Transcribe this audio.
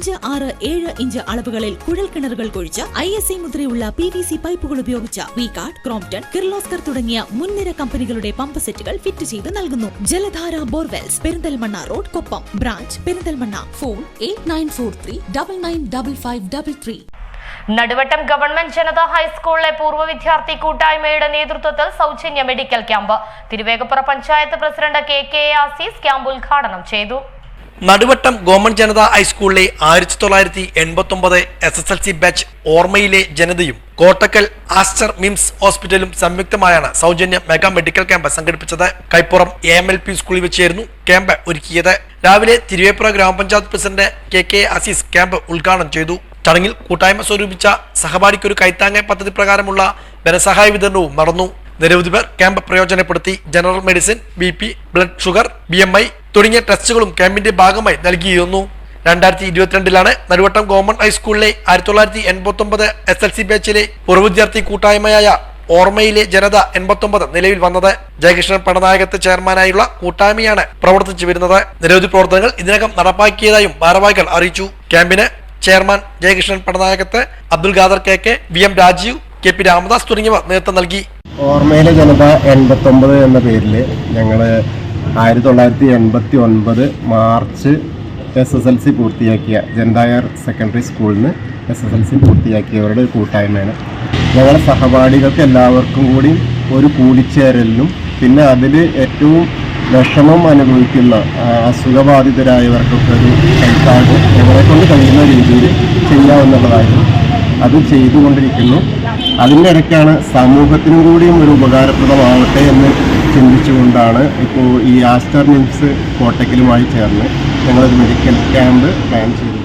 അഞ്ച് ആറ് ഏഴ് ഇഞ്ച് അളവുകളിൽ കുഴൽ കിണറുകൾ കുഴിച്ച് ഐ എസ് ഐ മുദ്രയുള്ള പി വി സി പൈപ്പുകൾ ഉപയോഗിച്ച വി കാർഡ് ക്രോംപ്ടൺ കിർലോസ്കർ തുടങ്ങിയ മുൻനിര കമ്പനികളുടെ പമ്പ് സെറ്റുകൾ ഫിറ്റ് ചെയ്ത് നൽകുന്നു. ജലധാര borewells Perinthalmanna road Koppam branch Perinthalmanna phone eight nine four three double nine double five double three. Naduvattam government Janatha ഹൈസ്കൂളിലെ പൂർവ വിദ്യാർത്ഥി കൂട്ടായ്മയുടെ നേതൃത്വത്തിൽ സൗജന്യ medical camp. Thiruvegappura panchayat president K K Azeez camp ഉദ്ഘാടനം ചെയ്തു. നടുവട്ടം ഗവൺമെന്റ് ജനത ഹൈസ്കൂളിലെ ആയിരത്തി തൊള്ളായിരത്തി എൺപത്തി ഒമ്പത് S S L C batch ഓർമ്മയിലെ ജനതയും കോട്ടക്കൽ ആസ്റ്റർ മിംസ് ഹോസ്പിറ്റലും സംയുക്തമായാണ് സൗജന്യ മെഗാ മെഡിക്കൽ ക്യാമ്പ് സംഘടിപ്പിച്ചത്. Kaippuram A M L P സ്കൂളിൽ വെച്ചായിരുന്നു ക്യാമ്പ് ഒരുക്കിയത്. രാവിലെ തിരുവേപ്പുറ ഗ്രാമപഞ്ചായത്ത് president K K Azeez camp ഉദ്ഘാടനം ചെയ്തു. ചടങ്ങിൽ കൂട്ടായ്മ സ്വരൂപിച്ച സഹപാഠിക്കൊരു കൈത്താങ്ങ പദ്ധതി പ്രകാരമുള്ള ധനസഹായ വിതരണവും നടന്നു. നിരവധി പേർ ക്യാമ്പ് പ്രയോജനപ്പെടുത്തി. General medicine B blood sugar B തുടങ്ങിയ ടെസ്റ്റുകളും ക്യാമ്പിന്റെ ഭാഗമായി നൽകിയിരുന്നു. രണ്ടായിരത്തി ഇരുപത്തിരണ്ടിലാണ് നടുവട്ടം ഗവൺമെന്റ് ഹൈസ്കൂളിലെ ആയിരത്തി തൊള്ളായിരത്തി എൺപത്തി ഒമ്പത് എസ് എൽ സി ബാച്ചിലെ പൂർവ വിദ്യാർത്ഥി കൂട്ടായ്മയായ ഓർമ്മയിലെ ജനത എൺപത്തൊമ്പത് നിലവിൽ വന്നത്. ജയകൃഷ്ണൻ പടനായകത്ത് ചെയർമാനായുള്ള കൂട്ടായ്മയാണ് പ്രവർത്തിച്ചു വരുന്നത്. നിരവധി പ്രവർത്തനങ്ങൾ ഇതിനകം നടപ്പാക്കിയതായും ഭാരവാഹികൾ അറിയിച്ചു. ക്യാമ്പിന് chairman Jayakrishnan Padanayakath Abdul Khader K K V M Rajeev K P Ramadas തുടങ്ങിയവർ നേതൃത്വം നൽകി. ഓർമ്മയിലെ ജനത എൺപത്തൊമ്പത് എന്ന പേരിൽ ഞങ്ങൾ ആയിരത്തി തൊള്ളായിരത്തി എൺപത്തി ഒൻപത് March S S L C പൂർത്തിയാക്കിയ ജനതായർ സെക്കൻഡറി സ്കൂളിൽ നിന്ന് എസ് എസ് എൽ സി പൂർത്തിയാക്കിയവരുടെ ഒരു കൂട്ടായ്മയാണ്. ഞങ്ങളുടെ സഹപാഠികൾക്ക് എല്ലാവർക്കും കൂടി ഒരു കൂടിച്ചേരലിനും പിന്നെ അതിൽ ഏറ്റവും വിഷമം അനുഭവിക്കുന്ന അസുഖബാധിതരായവർക്കൊക്കെ ഒരു കൈത്താങ്ങ് ഞങ്ങളെ കൊണ്ട് കഴിയുന്ന രീതിയിൽ ചെയ്യാവുന്നതായിരുന്നു അത് ചെയ്തുകൊണ്ടിരിക്കുന്നു. അതിന്റെ ഇടയ്ക്കാണ് സമൂഹത്തിനും കൂടിയും ഒരു ഉപകാരപ്രദമാവട്ടെ എന്ന് ചിന്തിച്ചുകൊണ്ടാണ് ഇപ്പോൾ ഈ ആസ്റ്റർ നിംസ് കോട്ടക്കലുമായി ചേർന്ന് ഞങ്ങളൊരു മെഡിക്കൽ ക്യാമ്പ് പ്ലാൻ ചെയ്തത്.